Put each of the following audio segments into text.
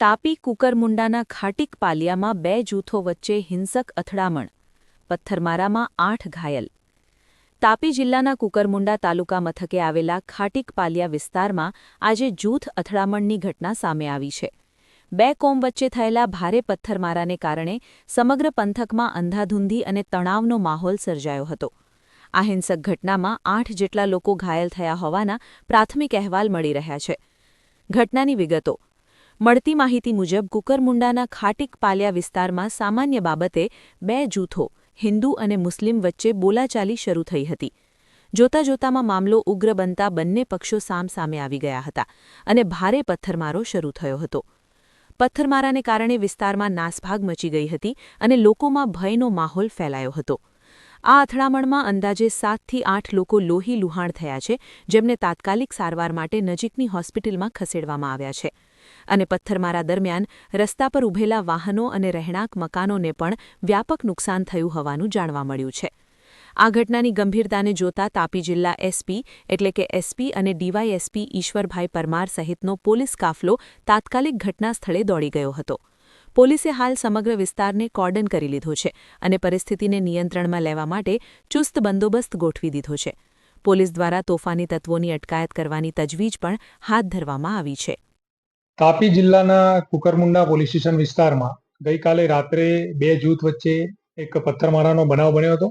તાપી કુકરમુંડાના ખાટીક પાલિયામાં બે જૂથો વચ્ચે હિંસક અથડામણ, પથ્થરમારામાં આઠ ઘાયલ. તાપી જિલ્લાના કુકરમુંડા તાલુકા મથકે આવેલા ખાટીક પાલિયા વિસ્તારમાં આજે જૂથ અથડામણની ઘટના સામે આવી છે. બે કોમ વચ્ચે થયેલા ભારે પથ્થરમારાને કારણે સમગ્ર પંથકમાં અંધાધૂંધી અને તણાવનો માહોલ સર્જાયો હતો. આ હિંસક ઘટનામાં આઠ જેટલા લોકો ઘાયલ થયા હોવાના પ્રાથમિક અહેવાલ મળી રહ્યા છે. ઘટનાની વિગતો મળતી માહિતી મુજબ કુકરમુંડાના ખાટીક પાલિયા વિસ્તારમાં સામાન્ય બાબતે બે જૂથો, હિન્દુ અને મુસ્લિમ વચ્ચે બોલાચાલી શરૂ થઈ હતી. જોતા જોતામાં મામલો ઉગ્ર બનતા બંને પક્ષો સામસામે આવી ગયા હતા અને ભારે પથ્થરમારો શરૂ થયો હતો. પથ્થરમારાને કારણે વિસ્તારમાં નાસભાગ મચી ગઈ હતી અને લોકોમાં ભયનો માહોલ ફેલાયો હતો. આ અથડામણમાં અંદાજે સાતથી આઠ લોકો લોહી લુહાણ થયા છે, જેમને તાત્કાલિક સારવાર માટે નજીકની હોસ્પિટલમાં ખસેડવામાં આવ્યા છે. અને પથ્થરમારા દરમિયાન રસ્તા પર ઊભેલા વાહનો અને રહેણાંક મકાનોને પણ વ્યાપક નુકસાન થયું હોવાનું જાણવા મળ્યું છે. આ ઘટનાની ગંભીરતાને જોતા તાપી જિલ્લા એસપી એટલે કે એસપી અને ડીવાયએસપી ઈશ્વરભાઈ પરમાર સહિતનો પોલીસ કાફલો તાત્કાલિક ઘટના સ્થળે દોડી ગયો હતો. પોલીસે હાલ સમગ્ર વિસ્તારને કોર્ડન કરી લીધો છે અને પરિસ્થિતિને નિયંત્રણમાં લેવા માટે ચુસ્ત બંદોબસ્ત ગોઠવી દીધો છે. પોલીસ દ્વારા તોફાની તત્વોની અટકાયત કરવાની તજવીજ પણ હાથ ધરવામાં આવી છે. તાપી જિલ્લાના કુકરમુંડા પોલીસ સ્ટેશન વિસ્તારમાં ગઈકાલે રાત્રે બે જૂથ વચ્ચે એક પથ્થરમારાનો બનાવ બન્યો હતો.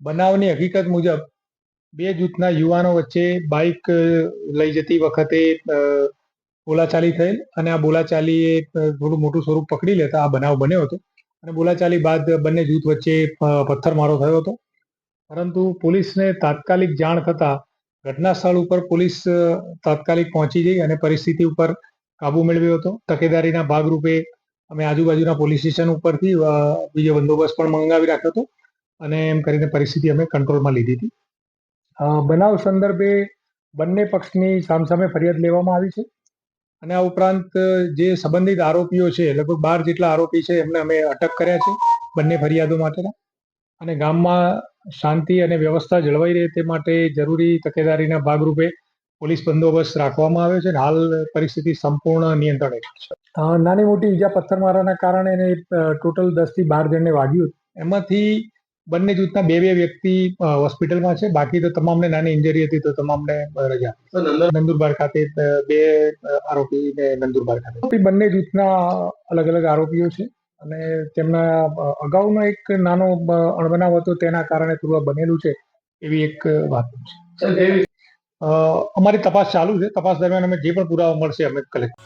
બનાવની હકીકત મુજબ બે જૂથના યુવાનો વચ્ચે બાઇક લઈ જતી વખતે બોલાચાલી થયેલ અને આ બોલાચાલીએ થોડું મોટું સ્વરૂપ પકડી લેતા આ બનાવ બન્યો હતો અને બોલાચાલી બાદ બંને જૂથ વચ્ચે પથ્થરમારો થયો હતો. પરંતુ પોલીસને તાત્કાલિક જાણ થતા ઘટના સ્થળ ઉપર પોલીસ તાત્કાલિક પહોંચી ગઈ અને પરિસ્થિતિ ઉપર કાબુ મેળવ્યો હતો. તકેદારીના ભાગરૂપે અમે આજુબાજુના પોલીસ સ્ટેશન ઉપરથી બીજો બંદોબસ્ત પણ મંગાવી રાખ્યો હતો અને એમ કરીને પરિસ્થિતિ અમે કંટ્રોલમાં લીધી હતી. બનાવ સંદર્ભે બંને પક્ષની સામસામે ફરિયાદ લેવામાં આવી છે. અને આ ઉપરાંત જે સંબંધિત આરોપીઓ છે, લગભગ બાર જેટલા આરોપી છે, એમને અમે અટક કર્યા છે બંને ફરિયાદો માટેના. અને ગામમાં શાંતિ અને વ્યવસ્થા જળવાઈ રહે તે માટે જરૂરી તકેદારીના ભાગરૂપે પોલીસ બંદોબસ્ત રાખવામાં આવ્યો છે અને હાલ પરિસ્થિતિ સંપૂર્ણ નિયંત્રણ હેઠળ છે નાની મોટી ઈજા પથ્થરમારાના કારણે એને ટોટલ દસથી બાર જણને વાગ્યું. એમાંથી બંને જૂથના બે બે વ્યક્તિ હોસ્પિટલમાં છે. બાકી તો તમામને નાની ઇન્જરી હતી તો તમામને રજા. નંદુરબાર ખાતે બે આરોપી આરોપીને નંદુરબાર ખાતે. બંને જૂથના અલગ અલગ આરોપીઓ છે અને તેમના અગાઉનો એક નાનો અણબનાવ હતો તેના કારણે થોડું બનેલું છે એવી એક વાત છે. અમારી તપાસ ચાલુ છે. તપાસ દરમિયાન અમે જે પણ પુરાવા મળશે અમે કલેક્ટ